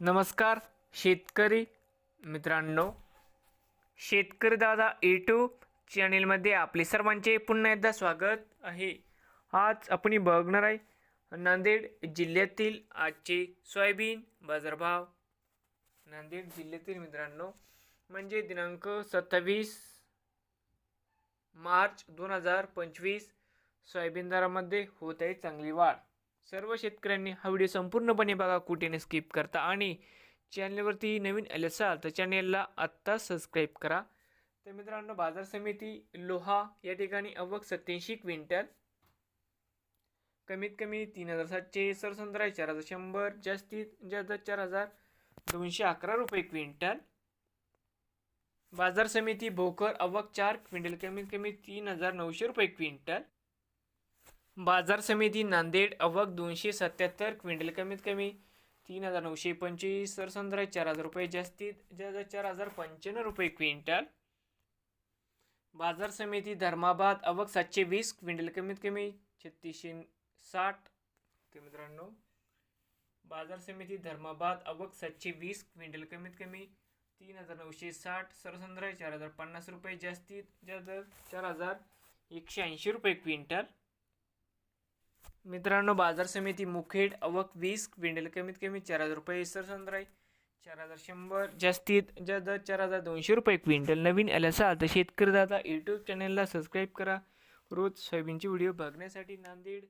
नमस्कार शेतकरी मित्रांनो. शेतकरी दादा यूट्यूब चॅनेलमध्ये आपले सर्वांचे पुन्हा एकदा स्वागत आहे. आज आपण बघणार आहे नांदेड जिल्ह्यातील आजचे सोयाबीन बाजारभाव. नांदेड जिल्ह्यातील मित्रांनो म्हणजे दिनांक सत्तावीस मार्च दोन हजार पंचवीस सोयाबीन दरामध्ये होत आहे चांगली वाढ. सर्व शेतकऱ्यांनी हा व्हिडिओ संपूर्णपणे बघा कुठेने स्किप करता. आणि चॅनलवरती नवीन आले असाल तर चॅनेलला आत्ता सबस्क्राईब करा. तर मित्रांनो बाजार समिती लोहा या ठिकाणी अवक सत्याऐंशी क्विंटल. कमीत कमी तीन हजार सातशे सरसंद्रा चार हजार शंभर. जास्तीत जास्त चार हजार दोनशे अकरा रुपये क्विंटल. बाजार समिती भोकर अवक चार क्विंटल कमीत कमी तीन हजार नऊशे रुपये क्विंटल. बाजार समिती नांदेड अवक दोनशे सत्याहत्तर क्विंटल कमीत कमी तीन हजार नऊशे पंचवीस सरसंद्रा चार हजार रुपये जास्तीत जास्त चार हजार पंच्याण्णव रुपये क्विंटल. बाजार समिती धर्माबाद अवक सातशे वीस क्विंटल कमीत कमी छत्तीसशे साठ. ते मित्रांनो बाजार समिती धर्माबाद अवक सातशे वीस क्विंटल कमीत कमी तीन हजार नऊशे साठ सरसंद्रा चार हजार पन्नास रुपये जास्तीत जास्त चार हजार एकशे ऐंशी रुपये क्विंटल. मित्रांनो बाजार समिती मुखेड अवक वीस क्विंटल कमीत कमी चार हजार रुपये सरसंद्राई चार हजार शंभर जास्तीत जास्त चार हजार दोनशे रुपये क्विंटल नवीन आलं असाल तर शेतकरी दादा यूट्यूब चॅनलला सबस्क्राईब करा. रोज सोयाबीनचे व्हिडिओ बघण्यासाठी नांदेड